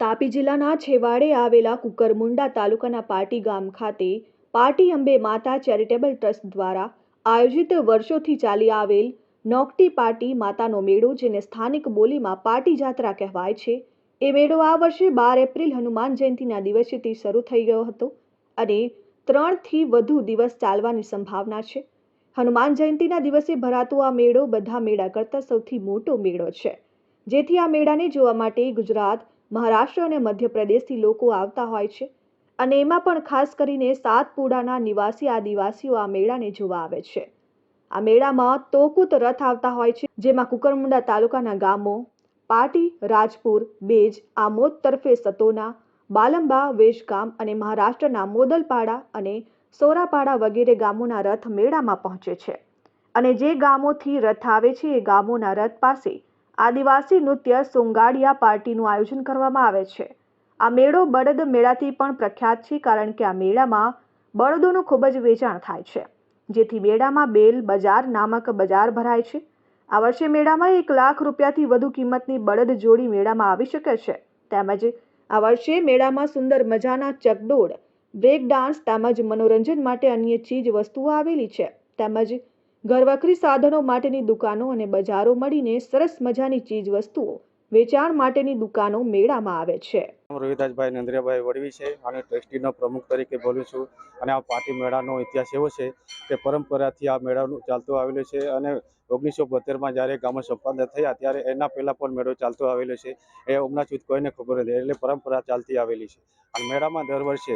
તાપી જિલ્લાના છેવાડે આવેલા કુકરમુંડા તાલુકાના પાટી ગામ ખાતે પાટી અંબે માતા ચેરિટેબલ ટ્રસ્ટ દ્વારા આયોજિત વર્ષોથી ચાલી આવેલ નોકટી પાટી માતાનો મેળો, જેને સ્થાનિક બોલીમાં પાટી જાત્રા કહેવાય છે, એ મેળો આ વર્ષે બાર એપ્રિલ હનુમાન જયંતિના દિવસેથી શરૂ થઈ ગયો હતો અને ત્રણથી વધુ દિવસ ચાલવાની સંભાવના છે. હનુમાન જયંતિના દિવસે ભરાતો આ મેળો બધા મેળા કરતાં સૌથી મોટો મેળો છે. જેથી આ મેળાને જોવા માટે ગુજરાત મહારાષ્ટ્ર અને મધ્યપ્રદેશથી લોકો આવતા હોય છે અને એમાં પણ ખાસ કરીને સાતપુડાના નિવાસી આદિવાસીઓ આ મેળાને જોવા આવે છે. આ મેળામાં તોકુત રથ આવતા હોય છે, જેમાં કુકરમુંડા તાલુકાના ગામો, પાટી, રાજપુર, બેજ, આમોદ તરફે સતોના, બાલંબા, વેશગામ અને મહારાષ્ટ્રના મોદલપાડા અને સોરાપાડા વગેરે ગામોના રથ મેળામાં પહોંચે છે. અને જે ગામોથી રથ આવે છે એ ગામોના રથ પાસે આદિવાસી નૃત્ય સોંગાડિયા પાર્ટીનું આયોજન કરવામાં આવે છે. આ મેળો બળદ મેળાથી પણ પ્રખ્યાત છે કારણ કે આ મેળામાં બળદોનું ખૂબ જ વેચાણ થાય છે. જેથી મેળામાં બેલ, બજાર, નામક બજાર ભરાય છે. આ વર્ષે મેળામાં એક લાખ રૂપિયાથી વધુ કિંમતની બળદ જોડી મેળામાં આવી શકે છે. તેમજ આ વર્ષે મેળામાં સુંદર મજાના ચકડોળ બ્રેક ડાન્સ તેમજ મનોરંજન માટે અન્ય ચીજ વસ્તુઓ આવેલી છે. તેમજ ઘરવખરી સાધનો માટેની દુકાનો અને બજારો મળીને સરસ મજાની ચીજ વસ્તુઓ વેચાણ માટેની દુકાનો મેળામાં આવે છે. રોહિદાસભાઈ નંદ્રિયાભાઈ વડવી છે. અને ટ્રસ્ટીનો પ્રમુખ તરીકે બોલું છું. અને આ પાટી મેળાનો ઇતિહાસ એવો છે કે પરંપરાથી આ મેળાનું ચાલતું આવેલું છે. અને ઓગણીસો બોતેરમાં જ્યારે ગામો સંપાદન થયા ત્યારે એના પહેલાં પણ મેળો ચાલતો આવેલો છે. એ સુધી કોઈને ખબર નથી. એટલે પરંપરા ચાલતી આવેલી છે. અને મેળામાં દર વર્ષે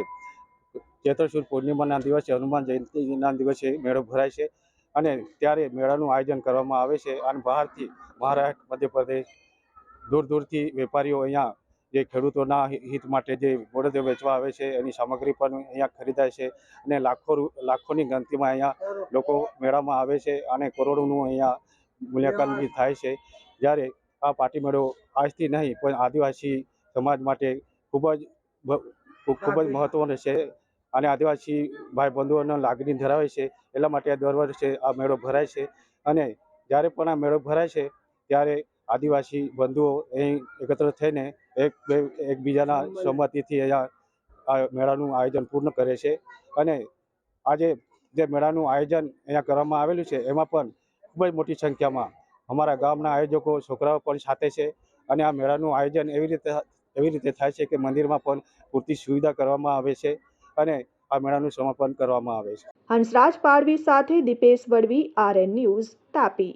ચૈત્ર સુદ પૂર્ણિમાના દિવસે હનુમાન જયંતિના દિવસે મેળો ભરાય છે. અને ત્યારે મેળાનું આયોજન કરવામાં આવે છે અને બહારથી મહારાષ્ટ્ર, મધ્યપ્રદેશ દૂર દૂરથી વેપારીઓ અહીંયા જે ખેડૂતોના હિત માટે જે બળદો વેચવા આવે છે, એની સામગ્રી પણ અહીંયા ખરીદાય છે અને લાખો લાખોની ગણતરીમાં અહીંયા લોકો મેળામાં આવે છે અને કરોડોનું અહીંયા મૂલ્યાંકન બી થાય છે. જ્યારે આ પાટી મેળો આજથી નહીં, પણ આદિવાસી સમાજ માટે ખૂબ જ ખૂબ જ મહત્ત્વનો છે. અને આદિવાસી ભાઈ બંધુઓને લાગણી ધરાવે છે એટલા માટે દર વર્ષે આ મેળો ભરાય છે. અને જ્યારે પણ આ મેળો ભરાય છે, ત્યારે આદિવાસી બંધુઓ અહીં એકત્ર થઈને એક એકબીજાના સંમતિથી અહીંયા આ મેળાનું આયોજન પૂર્ણ કરે છે. અને આજે જે મેળાનું આયોજન અહીંયા કરવામાં આવેલું છે, એમાં પણ ખૂબ જ મોટી સંખ્યામાં અમારા ગામના આયોજકો, છોકરાઓ પણ સાથે છે. અને આ મેળાનું આયોજન એવી રીતે એવી રીતે થાય છે કે મંદિરમાં પણ પૂરતી સુવિધા કરવામાં આવે છે. અને આ મેળાનું સમાપન કરવામાં આવે છે. હંસરાજ પાડવી સાથે Dipesh Vadvi, R N news Tapi.